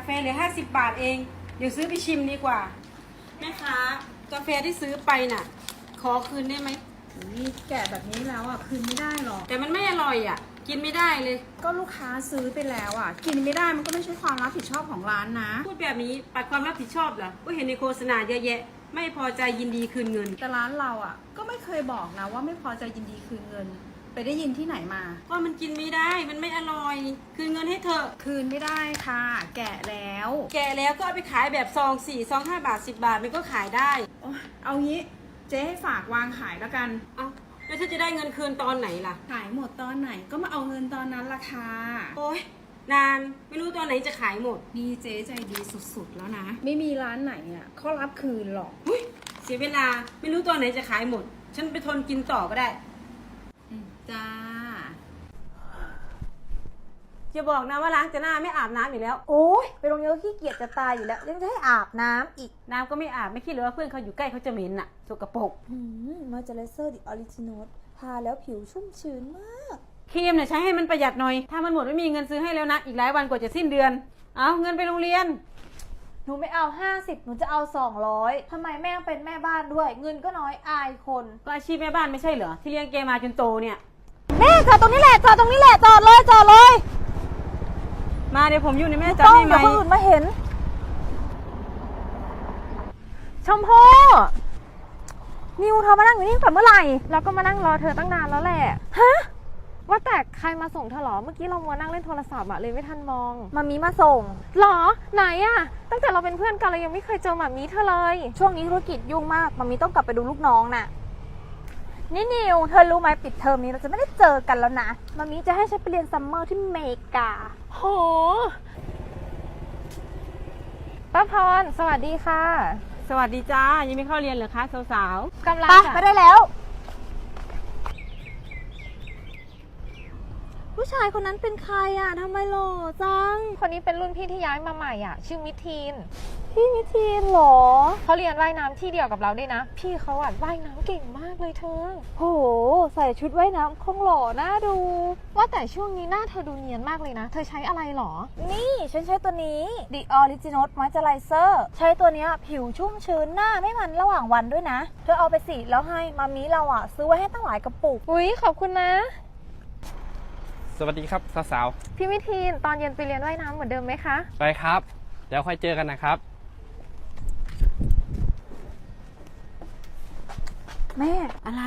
าแฟเหลือห้าสิบบาทเอง เดี๋ยวซื้อไปชิมดีกว่า แม่ค้ากาแฟที่ซื้อไปน่ะ ขอคืนได้ไหมนี่แกะแบบนี้แล้วอะคืนไม่ได้หรอก แต่มันไม่อร่อยอะ กินไม่ได้เลย ก็ลูกค้าซื้อไปแล้วอะ กินไม่ได้มันก็ไม่ใช่ความรับผิดชอบของร้านนะ พูดแบบนี้ปัดความรับผิดชอบเหรอก็เห็นในโฆษณาเยอะแยะ ไม่พอใจยินดีคืนเงิน แต่ร้านเราอะ ก็ไม่เคยบอกนะว่าไม่พอใจยินดีคืนเงิน ไปได้ยินที่ไหนมา ก็มันกินไม่ได้ มันไม่อร่อย คืนเงินให้เธอะ คืนไม่ได้ค่ะ แกะแล้วแกแล้วก็เอาไปขายแบบซองสี่ซองห้าบาทสิบาทมันก็ขายได้โอ๊ยเอางี้เจ๊ให้ฝากวางขายแล้วกัน เอาแล้วเธอจะได้เงินคืนตอนไหนล่ะ ขายหมดตอนไหนก็มาเอาเงินตอนนั้นราคาโอ๊ย นาน ไม่รู้ตอนไหนจะขายหมดนี่เจ๊ใจดีสุดๆแล้วนะ ไม่มีร้านไหนอะเขารับคืนหรอก อุ๊ยเสียเวลา ไม่รู้ตอนไหนจะขายหมด ฉันไปทนกินต่อก็ได้อืม จ้าจะบอกนะว่าล้างแต่หน้าไม่อาบน้ำอีกแล้ว โอ้ยไปโรงเรียนก็ขี้เกียจจะตายอยู่แล้วยังจะให้อาบน้ำอีกน้ำก็ไม่อาบไม่คิดเลยว่าเพื่อนเขาอยู่ใกล้เขาจะเหม็นน่ะสกปรกหืมมอยเจอไรเซอร์ดิออริจินอลทาแล้วผิวชุ่มชื้นมาก ครีมเนี่ยใช้ให้มันประหยัดหน่อย ถ้ามันหมดไม่มีเงินซื้อให้แล้วนะ อีกหลายวันกว่าจะสิ้นเดือน เอาเงินไปโรงเรียน หนูไม่เอา 50 หนูจะเอา 200ทำไมแม่ต้องเป็นแม่บ้านด้วย เงินก็น้อยอายคน ก็อาชีพแม่บ้านไม่ใช่เหรอที่เลี้ยงแกมาจนโตเนี่ย แม่จอดตรงนี้แหละจอดตรงนี้แหละจอดเลยจอดเลยมาเดี๋ยวผมอยู่ในแม่จำต้องให้ไหมเดี๋ยวคนอื่นมาเห็น ชมพู่นิวเธอมานั่งอยู่นี่ตั้งแต่เมื่อไหร่เราก็มานั่งรอเธอตั้งนานแล้วแหละ ฮะ ว่าแต่ใครมาส่งเธอเหรอ เมื่อกี้เรามัวนั่งเล่นโทรศัพท์อะเลยไม่ทันมองมามีมาส่ง หรอ ไหนอะตั้งแต่เราเป็นเพื่อนกันเรายังไม่เคยเจอหมามีเธอเลย ช่วงนี้ธุรกิจยุ่งมากมามีต้องกลับไปดูลูกน้องน่ะ นี่นิวเธอรู้ไหมปิดเทอมนี้เราจะไม่ได้เจอกันแล้วนะมามีจะให้ฉันไปเรียนซัมเมอร์ที่เมกา โห ป้าพร สวัสดีค่ะ สวัสดีจ้า ยังไม่เข้าเรียนเหรอคะสาวกำลังไปจะไปได้แล้ว ผู้ชายคนนั้นเป็นใครอะทำไมหล่อจัง คนนี้เป็นรุ่นพี่ที่ย้ายมาใหม่อะ ชื่อมิทีน พี่มิทีนเหรอเขาเรียนว่ายน้ำที่เดียวกับเราด้วยนะ พี่เขาอะว่ายน้ำเก่งมากเลยเธอ โห ใส่ชุดว่ายน้ำคงหล่อน่าดู ว่าแต่ช่วงนี้หน้าเธอดูเนียนมากเลยนะ เธอใช้อะไรหรอ นี่ฉันใช้ตัวนี้ The Original Moisturizer ใช้ตัวเนี้ยผิวชุ่มชื้นหน้าไม่มันระหว่างวันด้วยนะ เธอเอาไปสีแล้วให้มามีเราอะ ซื้อไว้ให้ตั้งหลายกระปุก อุ๊ย ขอบคุณนะ สวัสดีครับสาวพี่มิทีนตอนเย็นไปเรียนว่ายน้ำเหมือนเดิมไหมคะ ๆไปครับเดี๋ยวค่อยเจอกันนะครับ แม่ อะไร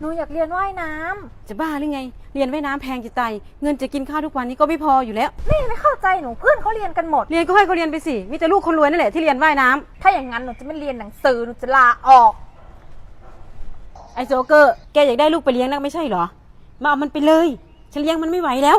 หนูอยากเรียนว่ายน้ำจะบ้าหรือไง เรียนว่ายน้ำแพงจะตายเงินจะกินข้าวทุกวันนี้ก็ไม่พออยู่แล้ว แม่ไม่เข้าใจหนูเพื่อนเขาเรียนกันหมด เรียนก็ให้เขาเรียนไปสิมีแต่ลูกคนรวยนั่นแหละที่เรียนว่ายน้ำถ้าอย่างนั้นหนูจะไม่เรียนหนังสือหนูจะลาออก ไอ้โจ๊กเกอร์แกอยากได้ลูกไปเลี้ยงนักไม่ใช่เหรอ มาเอามันไปเลย ฉันเลี้ยงมันไม่ไหวแล้ว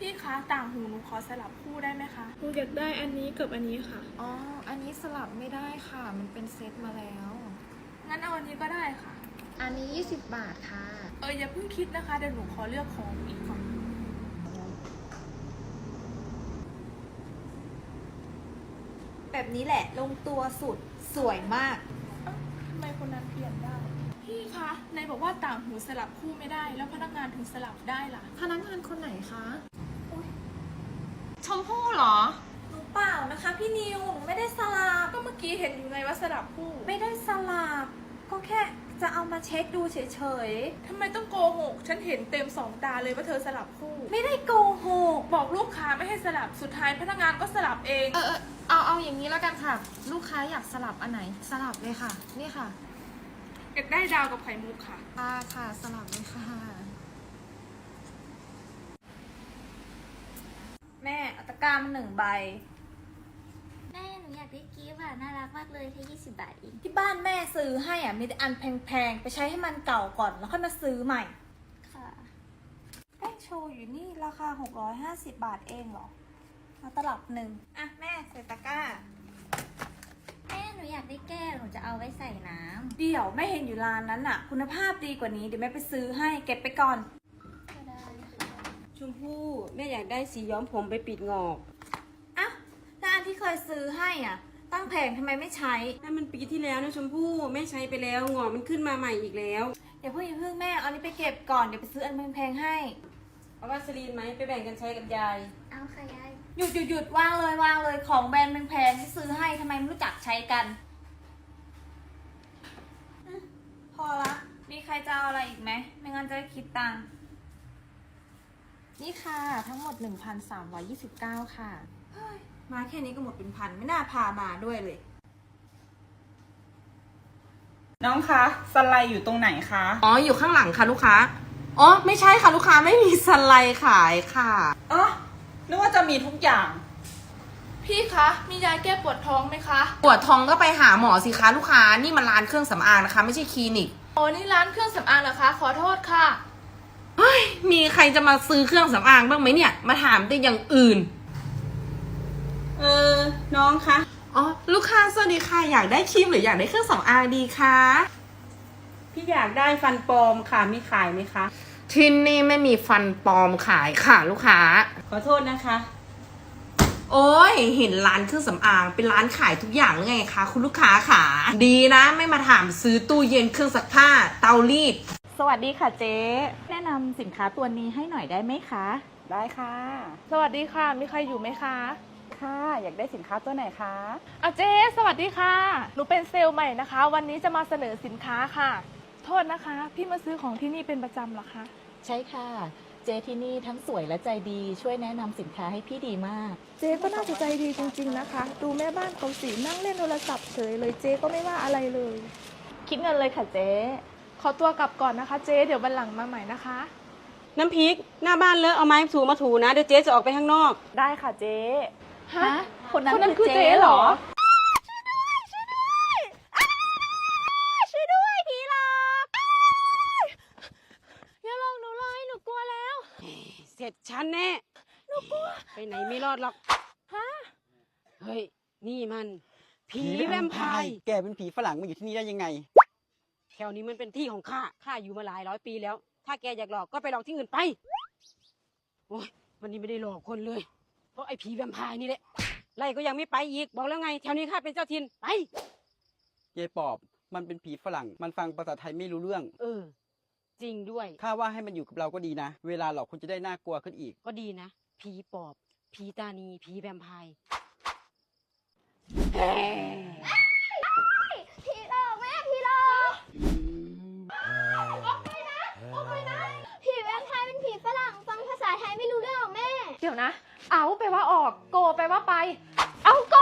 พี่คะต่างหูหนูขอสลับคู่ได้ไหมคะหนูอยากได้อันนี้กับอันนี้ค่ะ อ๋อ อันนี้สลับไม่ได้ค่ะ มันเป็นเซตมาแล้ว งั้นเอาอันนี้ก็ได้ค่ะ อันนี้ 20 บาทค่ะ เอออย่าเพิ่งคิดนะคะเดี๋ยวหนูขอเลือกของอีกก่อนแบบนี้แหละ ลงตัวสุดสวยมากทำไมคนนั้นเปลี่ยนได้ พี่คะนายบอกว่าต่างหูสลับคู่ไม่ได้ แล้วพนักงานถึงสลับได้ล่ะ พนักงานคนไหนคะ ชมพู่เหรอหนู เปล่านะคะพี่นิวหนูไม่ได้สลับ ก็เมื่อกี้เห็นอยู่ไงว่าสลับคู่ไม่ได้สลับ ก็แค่จะเอามาเช็คดูเฉยทำไมต้องโกหก ฉันเห็นเต็มสองตาเลยว่าเธอสลับคู่ ๆ ไม่ได้โกหก บอกลูกค้าไม่ให้สลับ สุดท้ายพนักงานก็สลับเอง เออเออเอาเอาอย่างนี้แล้วกันค่ะ ลูกค้าอยากสลับอันไหนสลับเลยค่ะ นี่ค่ะอยากได้ดาวกับไข่มุกค่ะ อ่าค่ะสลับเลยค่ะแม่เอาตะกร้ามาหนึ่งใบ แม่หนูอยากได้กิฟต์อะน่ารักมากเลยแค่20บาทเองที่บ้านแม่ซื้อให้อะมีแต่อันแพงๆ ไปใช้ให้มันเก่าก่อนแล้วค่อยมาซื้อใหม่ค่ะแป้งโชว์อยู่นี่ราคา 650 บาทเองเหรอมาตลับหนึ่งอะแม่ใส่ตะกร้า แม่หนูอยากได้แก้วหนูจะเอาไว้ใส่น้ำเดี๋ยวแม่เห็นอยู่ร้านนั้นอะ คุณภาพดีกว่านี้เดี๋ยวแม่ไปซื้อให้เก็บไปก่อน ก็ได้ค่ะชมพู่แม่อยากได้สีย้อมผมไปปิดงอกอะแล้วอัน ที่เคยซื้อให้อะ ตั้งแผงทำไมไม่ใช้ นั่นมันปีที่แล้วนะชมพู่แม่ใช้ไปแล้วงอกมันขึ้นมาใหม่อีกแล้ว เดี๋ยวเพิ่งอย่าเพิ่งแม่เอาอันนี้ไปเก็บก่อนเดี๋ยวไปซื้ออันแพงๆให้ เอาวัสลีนไหมไปแบ่งกันใช้กับยาย เอาค่ะยายหยุดหยุดหยุดวางเลยวางเลยของแบรนด์แพงๆที่ซื้อให้ทำไมไม่รู้จักใช้กันพอละ มีใครจะเอาอะไรอีกไหมไม่งั้นจะได้คิดตังค์นี่ค่ะ ทั้งหมด 1,329 ค่ะ มาแค่นี้ก็หมดเป็นพัน ไม่น่าพามาด้วยเลย น้องคะสไลด์อยู่ตรงไหนคะ อ๋อ อยู่ข้างหลังค่ะลูกค้า อ๋อ ไม่ใช่ค่ะลูกค้าไม่มีสไลด์ขายค่ะ อ๋อ นึกว่าจะมีทุกอย่าง พี่คะ มียาแก้ปวดท้องไหมคะ ปวดท้องก็ไปหาหมอสิคะลูกค้า นี่มันร้านเครื่องสำอางนะคะ ไม่ใช่คลินิก โอ้นี่ร้านเครื่องสำอางเหรอคะ ขอโทษค่ะ เฮ้ย มีใครจะมาซื้อเครื่องสำอางบ้างไหมเนี่ย มาถามแต่อย่างอื่น เออ น้องคะ อ๋อ ลูกค้าสวัสดีค่ะ อยากได้ครีมหรืออยากได้เครื่องสำอางดีคะ พี่อยากได้ฟันปลอมค่ะ มีขายไหมคะ ที่นี่ไม่มีฟันปลอมขายค่ะลูกค้า ขอโทษนะคะ โอ้ย เห็นร้านเครื่องสำอางเป็นร้านขายทุกอย่างหรือไงคะคุณลูกค้าค่ะ ดีนะไม่มาถามซื้อตู้เย็นเครื่องซักผ้า เตารีด สวัสดีค่ะเจ๊ แนะนำสินค้าตัวนี้ให้หน่อยได้ไหมคะ ได้ค่ะ สวัสดีค่ะ มีใครอยู่ไหมคะ ค่ะ อยากได้สินค้าตัวไหนคะ อาเจ๊สวัสดีค่ะ หนูเป็นเซลล์ใหม่นะคะ วันนี้จะมาเสนอสินค้าค่ะ โทษนะคะ พี่มาซื้อของที่นี่เป็นประจำเหรอคะ ใช่ค่ะ เจที่นี่ทั้งสวยและใจดีช่วยแนะนำสินค้าให้พี่ดีมาก เจ๊ก็น่าจะใจดีจริง ๆนะคะ ดูแม่บ้านเขาสีนั่งเล่นโทรศัพท์เฉยเลยเจ๊ก็ไม่ว่าอะไรเลย คิดเงินเลยค่ะเจ๊ ขอตัวกลับก่อนนะคะ เจ๊เดี๋ยววันหลังมาใหม่นะคะ น้ำพริก หน้าบ้านเลอะเอาไม้ถูมาถูนะ เดี๋ยวเจ๊จะออกไปข้างนอก ได้ค่ะเจ๊ ฮะ คนนั้นคนนั้นคือคือเจ๊เจ๊เหเหรรออช่วยด้วยผีหลอกอย่าลงหนูเลยหนูกลัวแล้ว เสร็จฉันแน่หนูกลัว ไปไหนไม่รอดหรอก ฮะ เฮ้ย นี่มัน ผีแวมไพร์แกเป็นผีฝรั่งมาอยู่ที่นี่ได้ยังไง แถวนี้มันเป็นที่ของข้า ข้าอยู่มาหลายร้อยปีแล้ว ถ้าแกอยากหลอกก็ไปหลอกที่อื่นไป โอ้ยวันนี้ไม่ได้หลอกคนเลยเพ ราะไอ้ผีแวมไพร์นี่แหละไล่ก็ยังไม่ไปอีกบอกแล้วไงแถวนี้ข้าเป็นเจ้าถิ่นไป ยายปอบ มันเป็นผีฝรั่ง มันฟังภาษาไทยไม่รู้เรื่อง เออ จริงด้วย ข้าว่าให้มันอยู่กับเราก็ดีนะ เวลาหลอกคนจะได้น่ากลัวขึ้นอีก ก็ดีนะ ผีปอบ ผีตานี ผีแวมไพร์ผีหลอกแม่ผีหลอกออกไปนะออกไปนะผีแวมไพร์เป็นผีฝรั่งฟังภาษาไทยไม่รู้เรื่องหรอกแม่ เดี๋ยวนะ เอาแปลว่าออก โกแปลว่าไป เอาโก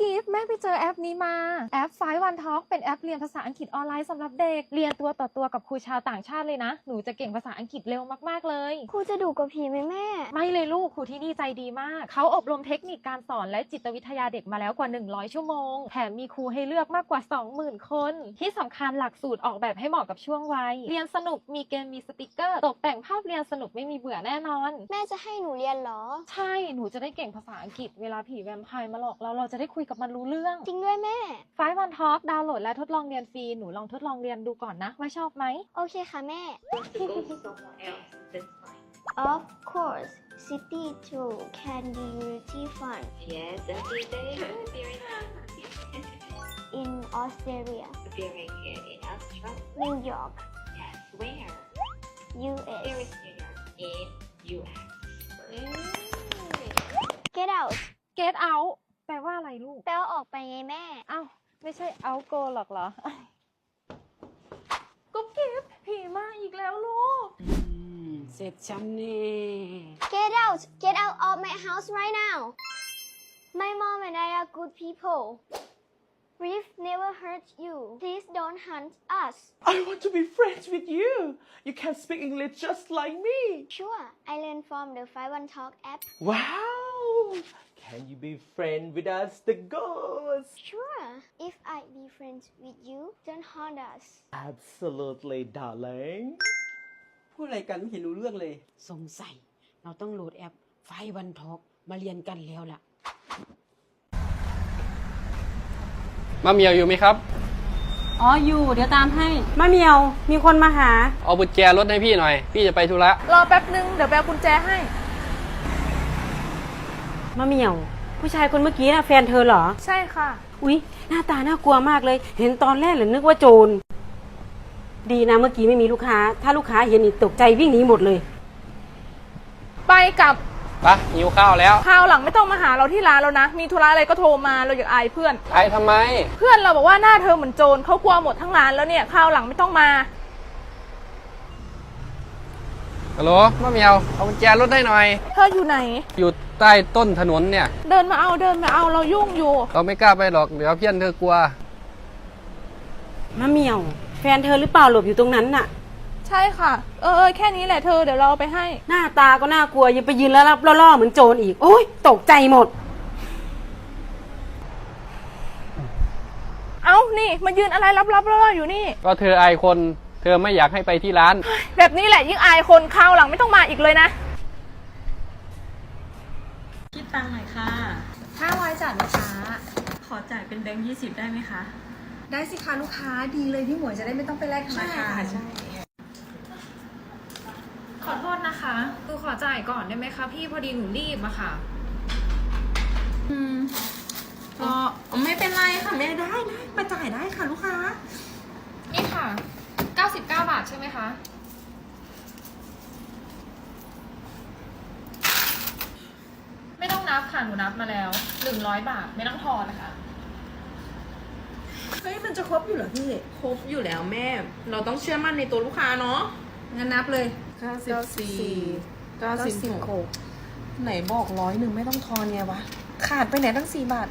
กุ๊บกิ๊บแม่ไปเจอแอปนี้มา แอป Five One Talk เป็นแอปเรียนภาษาอังกฤษออนไลน์สำหรับเด็ก เรียนตัวต่อตัวกับครูชาวต่างชาติเลยนะ หนูจะเก่งภาษาอังกฤษเร็วมากๆเลย ครูจะดุกว่าผีไหมแม่ ไม่เลยลูกครูที่นี่ใจดีมาก เขาอบรมเทคนิคการสอนและจิตวิทยาเด็กมาแล้วกว่า 100 ชั่วโมง แถมมีครูให้เลือกมากกว่า 20,000 คน ที่สำคัญหลักสูตรออกแบบให้เหมาะกับช่วงวัย เรียนสนุกมีเกมมีสติกเกอร์ ตกแต่งภาพเรียนสนุกไม่มีเบื่อแน่นอน แม่จะให้หนูเรียนเหรอ ใช่หนูจะได้เก่งภาษาอังกฤษเวลาผีแวมไพร์มาหลอกเราเราจะได้คุยกับมันรู้เรื่องจริงด้วยแม่ไฟวันทอ k ดาวน์โหลดและทดลองเรียนฟรี หนูลองทดลองเรียนดูก่อนนะ ว่าชอบไหม โอเคค่ะแม่ Of course city tour can be really fun Yes, every day very in Australia very good in Australia. New York Yes, where? US Where is New York? In US. Get out get out แปลว่าอะไรลูก แปลว่าออกไปไงแม่ เอ้า ไม่ใช่ out go หรอกเหรอกุ๊บกิ๊บผีมาอีกแล้วลูกเสร็จฉันแน่ Get out Get out of my house right now My mom and I are good people We've never hurt you Please don't hunt us I want to be friends with you. You can speak English just like me. Sure I learned from the 51 Talk app Wow. Can you be friend with us, the ghost? Sure If I be friends with you don't haunt us Absolutely, darling. พูดอะไรกันไม่เห็นรู้เรื่องเลย สงสัย เราต้องโหลดแอปไฟวันทอกมาเรียนกันแล้วล่ะ มาเมียวอยู่ไหมครับ อ๋อ อยู่ เดี๋ยวตามให้ มะเหมียว มีคนมาหา เอาบุญแจรถให้พี่หน่อย พี่จะไปธุระ รอแป๊บนึง เดี๋ยวแปลกุญแจให้ มะเหมียว ผู้ชายคนเมื่อกี้นะแฟนเธอเหรอ ใช่ค่ะ อุ๊ย หน้าตาน่ากลัวมากเลย เห็นตอนแรกเลยนึกว่าโจร ดีนะเมื่อกี้ไม่มีลูกค้า ถ้าลูกค้าเห็นนี่ตกใจวิ่งหนีหมดเลย ไปกลับไปะหิวข้าวแล้วคราวหลังไม่ต้องมาหาเราที่ร้านแล้วนะ มีธุระอะไรก็โทรมาเราอยากอายเพื่อนไปทำไม เพื่อนเราบอกว่าหน้าเธอเหมือนโจรเขากลัวหมดทั้งร้านแล้วเนี่ยคราวหลังไม่ต้องมา ฮัลโหลมะเหมียวเอากุญแจรถได้หน่อย เธออยู่ไหน อยู่ใต้ต้นถนนเนี่ย เดินมาเอาเดินมาเอาเรายุ่งอยู่ เราไม่กล้าไปหรอกเดี๋ยวเพื่อนเธอกลัว มะเหมียว แฟนเธอหรือเปล่าหลบอยู่ตรงนั้นน่ะ ใช่ค่ะ เออเออแค่นี้แหละเธอเดี๋ยวเราเอาไปให้ หน้าตาก็น่ากลัวยังไปยืนแล้วรับล่อๆเหมือนโจรอีก โอ้ยตกใจหมด เอ้านี่มายืนอะไรรับๆล่อๆอยู่นี่ ก็เธออายคน เธอไม่อยากให้ไปที่ร้าน แบบนี้แหละยิ่งอายคนคราวหลังไม่ต้องมาอีกเลยนะ คิดตังค์หน่อยค่ะห้าร้อยจัดลูกค้า ขอจ่ายเป็นแบงค์ยี่สิบได้ไหมคะ ได้สิคะลูกค้าดีเลยพี่หมวยจะได้ไม่ต้องไปแลกธนาคารขอโทษนะคะ คือขอจ่ายก่อนได้ไหมคะพี่พอดีหนูรีบอะค่ะ อืมก็ไม่เป็นไรค่ะไม่ได้ได้มาจ่ายได้ค่ะลูกค้า นี่ค่ะ 99 บาทใช่ไหมคะไม่ต้องนับค่ะหนูนับมาแล้ว 100 บาทไม่ต้องทอนนะคะ เฮ้ยมันจะครบอยู่เหรอพี่ครบอยู่แล้วแม่ เราต้องเชื่อมั่นในตัวลูกค้าเนาะงั้นนับเลย 94 96 ไหนบอกร้อยหนึ่งไม่ต้องทอนไงวะ ขาดไปไหนตั้งสี่บาท